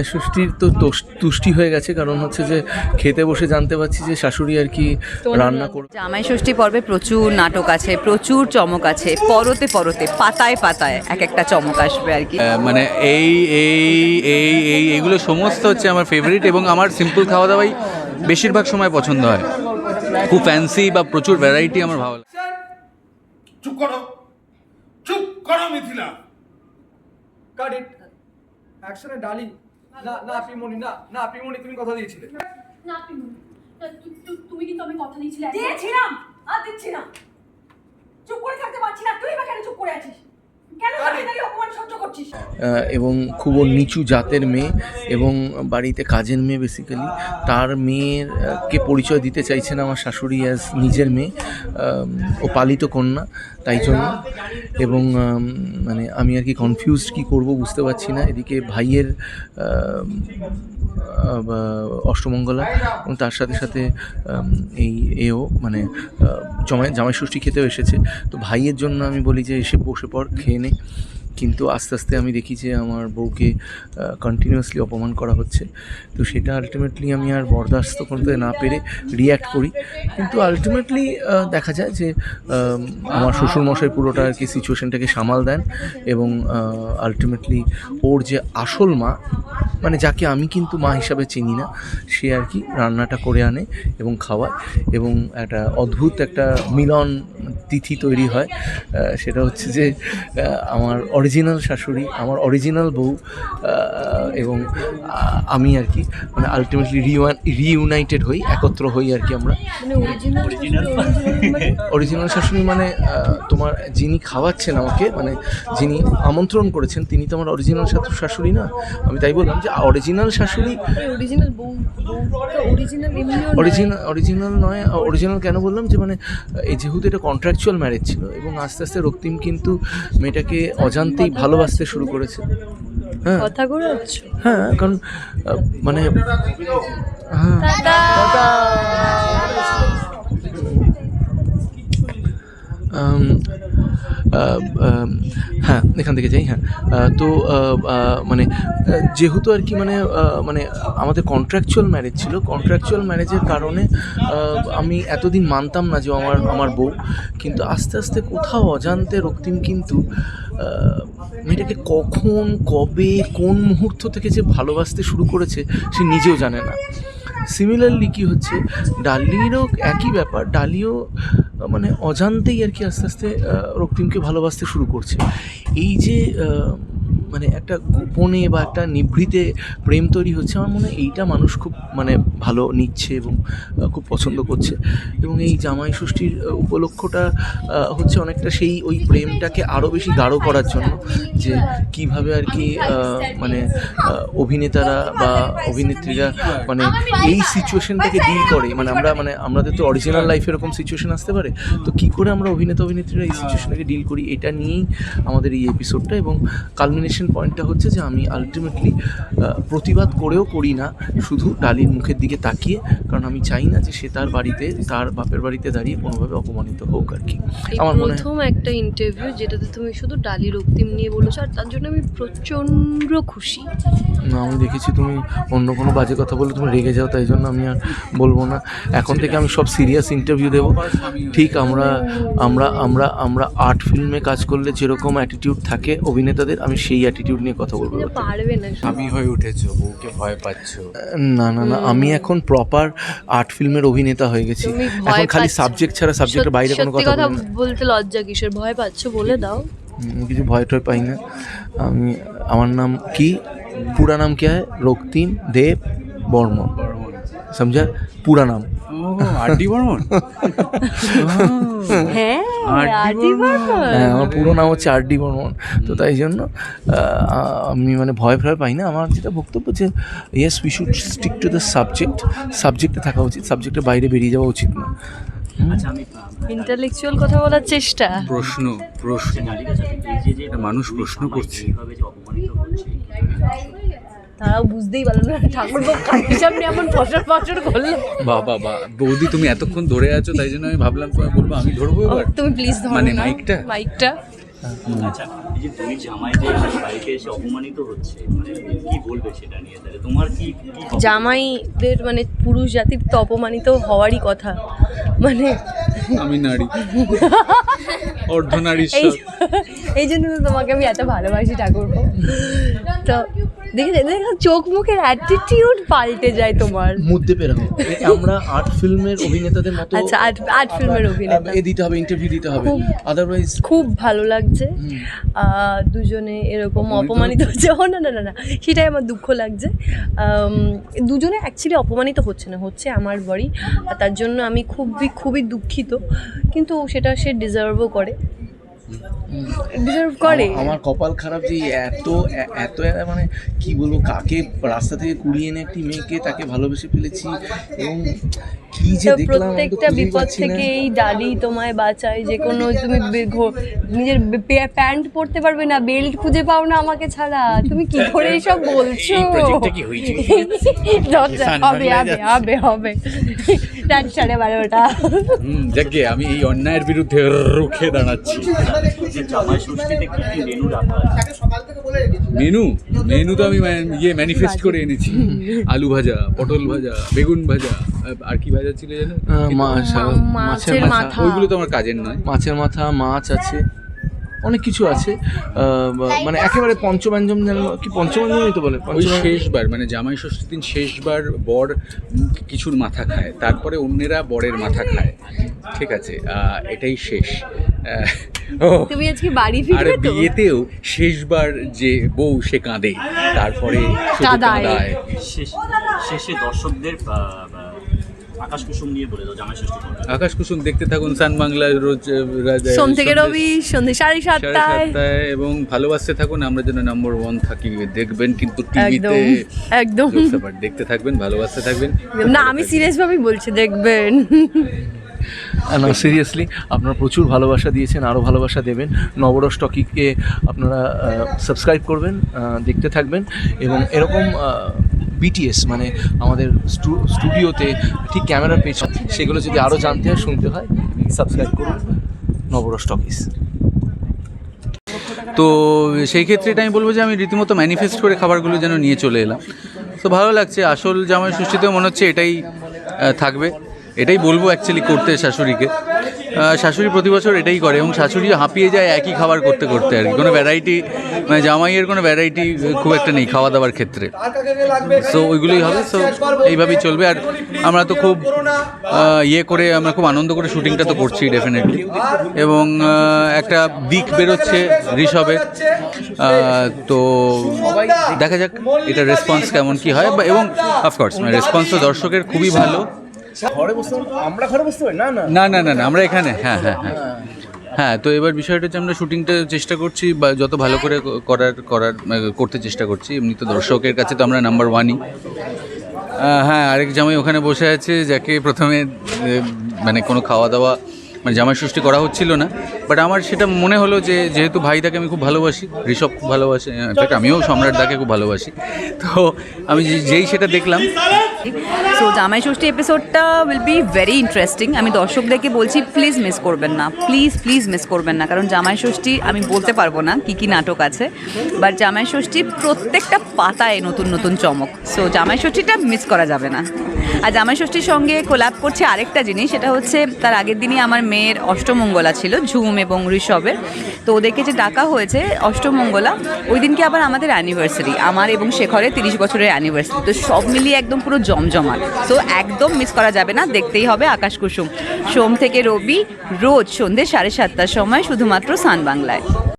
জামাই ষষ্ঠীর তো তুষ্টি হয়ে গেছে কারণ হচ্ছে যে খেতে বসে জানতে পারছি যে শাশুড়ি আর কি রান্না করে জামাই ষষ্ঠী পর্বে প্রচুর নাটক আছে প্রচুর চমক আছে পরতে পরতে পাতায় পাতায় এক একটা চমক আসবে আর কি। মানে এই এই এই এই এইগুলো সমস্ত হচ্ছে আমার ফেভারিট এবং আমার সিম্পল খাওয়া দাওয়াই বেশিরভাগ সময় পছন্দ হয়। খুব ফ্যান্সি বা প্রচুর ভ্যারাইটি আমার ভালো লাগে। চুপ করো চুপ করো মিথিলা। কাট ইট অ্যাকশনে ডালি না না পিমনি না না পিমনি তুমি কথা দিয়েছিলে। না তু- তুমি কিন্তু আমি কথা দিয়েছিলে। দিয়েছিলাম। আর দিচ্ছি না। চুপ করে থাকতে পারছি না। তুই বা কেন চুপ করে আছিস। কেন দাঁড়িয়ে দাঁড়িয়ে অপমান সহ্য করছিস? আহ, এবং খুব ও নিচু জাতের মেয়ে এবং বাড়িতে কাজের মেয়ে বেসিক্যালি তার মেয়ের কে পরিচয় দিতে চাইছে না আমার শাশুড়ি অ্যাজ নিজের মেয়ে। ও পালিত কন্যা তাই জন্য। এবং মানে আমি আর কি কনফিউজড কী করব বুঝতে পারছি না। এদিকে ভাইয়ের অষ্টমঙ্গলা এবং তার সাথে সাথে এই এও মানে জমাই জামাই ষষ্ঠী খেতেও এসেছে। তো ভাইয়ের জন্য আমি বলি যে এসে বসে পর খেয়ে নে কিন্তু আস্তে আস্তে আমি দেখি যে আমার বউকে কন্টিনিউয়াসলি অপমান করা হচ্ছে। তো সেটা আলটিমেটলি আমি আর বরদাস্ত করতে না পেরে রিয়্যাক্ট করি। কিন্তু আলটিমেটলি দেখা যায় যে আমার শ্বশুরমশাই পুরোটা আর কি সিচুয়েশনটাকে সামাল দেন এবং আলটিমেটলি ওর যে আসল মা মানে যাকে আমি কিন্তু মা হিসাবে চিনি না, সে আর কি রান্নাটা করে আনে এবং খাওয়ায় এবং একটা অদ্ভুত একটা মিলন তিথি তৈরি হয়। সেটা হচ্ছে যে আমার অরিজিনাল শাশুড়ি আমার অরিজিনাল বউ এবং আমি আর কি মানে আলটিমেটলি রিইউনাইটেড হই একত্র হই আর কি আমরা। অরিজিনাল শাশুড়ি মানে? তোমার যিনি খাওয়াচ্ছেন আমাকে মানে যিনি আমন্ত্রণ করেছেন তিনি তো আমার অরিজিনাল শাশুড়ি না। আমি তাই বললাম যে অরিজিনাল শাশুড়ি অরিজিনাল বউ অরিজিনাল অরিজিনাল অরিজিনাল নয়। অরিজিনাল কেন বললাম যে মানে এই যেহেতু এটা কন্ট্রাকচুয়াল ম্যারেজ ছিল এবং আস্তে আস্তে রক্তিম কিন্তু মেয়েটাকে অজান্তেই ভালোবাসতে শুরু করেছে। হ্যাঁ। হ্যাঁ কারণ মানে হ্যাঁ। হ্যাঁ এখান থেকে যাই হ্যাঁ। তো মানে যেহেতু আর কি মানে মানে আমাদের কন্ট্রাকচুয়াল ম্যারেজ ছিল কন্ট্রাকচুয়াল ম্যারেজের কারণে আমি এতদিন মানতাম না যে আমার আমার বউ। কিন্তু আস্তে আস্তে কোথাও অজান্তে রক্তিম কিন্তু মেয়েটাকে কখন, কবে, কোন মুহূর্ত থেকে যে ভালোবাসতে শুরু করেছে, সে নিজেও জানে না। সিমিলারলি কী হচ্ছে ডালিরও একই ব্যাপার ডালিও মানে অজান্তেই আর কি আস্তে আস্তে রক্তিমকে ভালোবাসতে শুরু করছে। এই যে মানে একটা গোপনে বা একটা নিভৃতে প্রেম তৈরি হচ্ছে, আমার মনে এইটা মানুষ খুব মানে ভালো নিচ্ছে এবং খুব পছন্দ করছে। এবং এই জামাই ষষ্ঠীর উপলক্ষটা হচ্ছে অনেকটা সেই ওই প্রেমটাকে আরও বেশি গাঢ় করার জন্য যে কীভাবে আর কি মানে অভিনেতারা বা অভিনেত্রীরা মানে এই সিচুয়েশনটাকে ডিল করে। মানে আমরা মানে আমাদের তো অরিজিনাল লাইফে এরকম সিচুয়েশন আসতে পারে, তো কী করে আমরা অভিনেতা অভিনেত্রীরা এই সিচুয়েশনটাকে ডিল করি, এটা নিয়েই আমাদের এই এপিসোডটা। এবং কালমিনেশন পয়েন্টটা হচ্ছে যে আমি আলটিমেটলি প্রতিবাদ করেও করি না শুধু ডালির মুখের দিকে তাকিয়ে কারণ আমি চাই না যে সে তার বাড়িতে তার বাপের বাড়িতে দাঁড়িয়ে কোনোভাবে অপমানিত হোক আর কি। আমার মনে প্রথম একটা ইন্টারভিউ যেটাতে তুমি শুধু ডালি রক্তিম নিয়ে বলেছ আর তার জন্য আমি প্রচণ্ড খুশি। না আমি দেখেছি তুমি অন্য কোনো বাজে কথা বলে তুমি রেগে যাও তাই জন্য আমি আর বলব না। এখন থেকে আমি সব সিরিয়াস ইন্টারভিউ দেবো। ঠিক আমরা আমরা আমরা আমরা আর্ট ফিল্মে কাজ করলে যেরকম অ্যাটিটিউড থাকে অভিনেতাদের আমি সেই অ্যাটিটিউড নিয়ে কথা বলব পারবে না আমি হয়ে উঠেছো বউকে ভয় পাচ্ছো। না না না আমি এখন প্রপার আর্ট ফিল্মের অভিনেতা হয়ে গেছি। এখন খালি সাবজেক্ট ছাড়া সাবজেক্টের বাইরে কোনো কথা বলতে লজ্জা কিসের? ভয় পাচ্ছ বলে দাও। কিছু ভয় টয় পাই না। আমি আমার নাম কি? পুরা নাম কি হয়? রক্তিম দেব বর্মন। সমঝা? পুরা নাম। আরডি বর্মন হ্যাঁ। হ্যাঁ আমার পুরো নাম হচ্ছে আর ডি বর্মন তো তাই জন্য আমি মানে ভয় ভয় পাই না। আমার যেটা বক্তব্য যে yes we should stick to the subject সাবজেক্টে থাকা উচিত সাবজেক্টের বাইরে বেরিয়ে যাওয়া উচিত না। ইন্টালেকচুয়াল কথা বলার চেষ্টা। প্রশ্ন প্রশ্ন। মানুষ প্রশ্ন করছে। তারাও বুঝতেই পারল না ঠাকুর কাকির সামনে এমন ফসর ফসর করল। বাহ বাহ বাহ বৌদি তুমি এতক্ষণ ধরে আছো তাই জন্য আমি ভাবলাম তোমায় বলব আমি ধরবো এবার? তুমি প্লিজ ধরো মানে। মাইকটা? মাইকটা। আচ্ছা এই যে তুমি জামাই যে বাড়িতে এসে অপমানিত হচ্ছে মানে কি বলবে সেটা নিয়ে? তাহলে তোমার কি কি জামাইদের মানে পুরুষ জাতির তো অপমানিত হওয়ারই কথা। মানে আমি নারী। অর্ধনারী এই এই জন্য তো তোমাকে আমি এত ভালোবাসি ঠাকুর তো দেখে দেখে চোখ মুখের অ্যাটিটিউড পাল্টে যায় তোমার। মধ্যে পেরাবো আমরা আর্ট ফিল্মের অভিনেতাদের মতো আচ্ছা আর্ট আর্ট ফিল্মের অভিনেতা। এ দিতে হবে ইন্টারভিউ দিতে হবে। আদারওয়াইজ খুব ভালো লাগছে। দুজনে এরকম অপমানিত হচ্ছে। ও না না না না সেটাই আমার দুঃখ লাগছে। দুজনে অ্যাকচুয়ালি অপমানিত হচ্ছে না হচ্ছে আমার বড়ি আর তার জন্য আমি খুবই খুবই দুঃখিত। কিন্তু সেটা সে ডিজার্ভও করে। ডিজার্ভ করে। আমার কপাল খারাপ যে এত এত মানে কি বলব কাকে রাস্তা থেকে কুড়িয়ে এনে একটি মেয়েকে তাকে ভালোবেসে ফেলেছি এবং কি যে দেখলাম প্রত্যেকটা বিপদ থেকে এই ডালি তোমায় বাঁচায় যে কোনো তুমি ঘো- নিজের প্যান্ট পরতে পারবে না বেল্ট খুঁজে পাও না আমাকে ছাড়া। তুমি কি করে এইসব বলছো? হবে হবে হবে হবে। রাত সাড়ে বারোটা। যাকে আমি এই অন্যায়ের বিরুদ্ধে রুখে দাঁড়াচ্ছি। যে জামাই ষষ্ঠীতে কি কি মেনু মেনু মেনু? তো আমি ইয়ে ম্যানিফেস্ট করে এনেছি। আলু ভাজা পটল ভাজা বেগুন ভাজা আর কি ভাজা ছিল জানো মাছের মাথা। ওইগুলো তো আমার কাজের নয়। মাছের মাথা মাছ আছে অনেক কিছু আছে। মানে একেবারে পঞ্চব্যঞ্জন যেন কি পঞ্চব্যঞ্জনই তো বলে। ওই শেষবার মানে জামাই ষষ্ঠীর দিন শেষবার বর কিছুর মাথা খায় তারপরে অন্যেরা বরের মাথা খায়। ঠিক আছে এটাই শেষ। তুমি আজকে বাড়ি ফিরবে তো? বিয়েতেও শেষবার যে বউ সে কাঁদে তারপরে কাঁদায়। শেষে দর্শকদের আকাশ কুসুম নিয়ে বলে দাও জামাই ষষ্ঠী আকাশ কুসুম দেখতে থাকুন সান বাংলায় রোজ সোম থেকে রবি সন্ধ্যে সাড়ে সাতটায়। এবং ভালোবাসতে থাকুন আমরা যেন নাম্বার ওয়ান থাকি। দেখবেন কিন্তু টিভিতে একদম দেখতে থাকবেন ভালোবাসতে থাকবেন। না আমি সিরিয়াস ভাবেই বলছি দেখবেন। না সিরিয়াসলি আপনারা প্রচুর ভালোবাসা দিয়েছেন আরও ভালোবাসা দেবেন। নবরস টকিকে আপনারা সাবস্ক্রাইব করবেন দেখতে থাকবেন। এবং এরকম বিটিএস মানে আমাদের স্টু- স্টুডিওতে ঠিক ক্যামেরার পেছনে, সেগুলো যদি আরও জানতে হয়, শুনতে হয় সাবস্ক্রাইব করুন নবরস টকিস। তো সেই ক্ষেত্রে এটা আমি বলব যে আমি রীতিমতো ম্যানিফেস্ট করে খাবারগুলো যেন নিয়ে চলে এলাম। তো ভালো লাগছে, আসল জামাই ষষ্ঠীতেও মনে হচ্ছে এটাই থাকবে। এটাই বলব অ্যাকচুয়ালি করতে শাশুড়িকে। শাশুড়ি প্রতি বছর এটাই করে এবং শাশুড়ি হাঁপিয়ে যায় একই খাবার করতে করতে আর কি। কোনো ভ্যারাইটি মানে জামাইয়ের কোনো ভ্যারাইটি খুব একটা নেই খাওয়া দাওয়ার ক্ষেত্রে। সো ওইগুলোই হবে। সো এইভাবেই চলবে। আর আমরা তো খুব ইয়ে করে আমরা খুব আনন্দ করে শুটিংটা তো করছি ডেফিনেটলি এবং একটা দিক বেরোচ্ছে ঋষভের আহ, তো দেখা যাক এটা রেসপন্স কেমন কি হয়। এবং অফকোর্স মানে রেসপন্স তো দর্শকের খুবই ভালো। ঘরে বসতে আমরা ঘরে বসতে পারি? না না। না না না আমরা এখানে হ্যাঁ হ্যাঁ হ্যাঁ। হ্যাঁ তো এবার বিষয়টা হচ্ছে আমরা শুটিংটা চেষ্টা করছি বা যত ভালো করে করার করার করতে চেষ্টা করছি, এমনি তো দর্শকের কাছে তো আমরা নাম্বার ওয়ানই হ্যাঁ আরেক জামাই ওখানে বসে আছে, যাকে প্রথমে মানে কোনো খাওয়া দাওয়া মানে জামাই ষষ্ঠী করা হচ্ছিল না বাট আমার সেটা মনে হলো যে যেহেতু ভাইদাকে আমি খুব ভালোবাসি, ঋষভ খুব ভালোবাসে ইনফ্যাক্ট আমিও সম্রাট দাকে খুব ভালোবাসি, তো আমি যেই সেটা দেখলাম। সো জামাই ষষ্ঠী এপিসোডটা উইল বি ভেরি ইন্টারেস্টিং আমি দর্শকদেরকে বলছি প্লিজ মিস করবেন না। প্লিজ প্লিজ মিস করবেন না। কারণ জামাই ষষ্ঠী, আমি বলতে পারব না কি কি নাটক আছে বাট জামাই ষষ্ঠী প্রত্যেকটা পাতায় নতুন নতুন চমক। সো জামাই ষষ্ঠীটা মিস করা যাবে না। আর জামাই ষষ্ঠীর সঙ্গে কোলাপ করছে আরেকটা জিনিস, সেটা হচ্ছে তার আগের দিনই আমার মেয়ের অষ্টমঙ্গলা ছিল, ঝুম এবং ঋষভের। তো ওদেরকে যে ডাকা হয়েছে অষ্টমঙ্গলা, ওই দিনকে আবার আমাদের অ্যানিভার্সারি আমার এবং শেখরের তিরিশ বছরের অ্যানিভার্সারি তো সব মিলিয়ে একদম পুরো জমজমাট। তো একদম মিস করা যাবে না, দেখতেই হবে আকাশ কুসুম। সোম থেকে রবি, রোজ সন্ধ্যে সাড়ে সাতটার সময় শুধুমাত্র সান বাংলায়।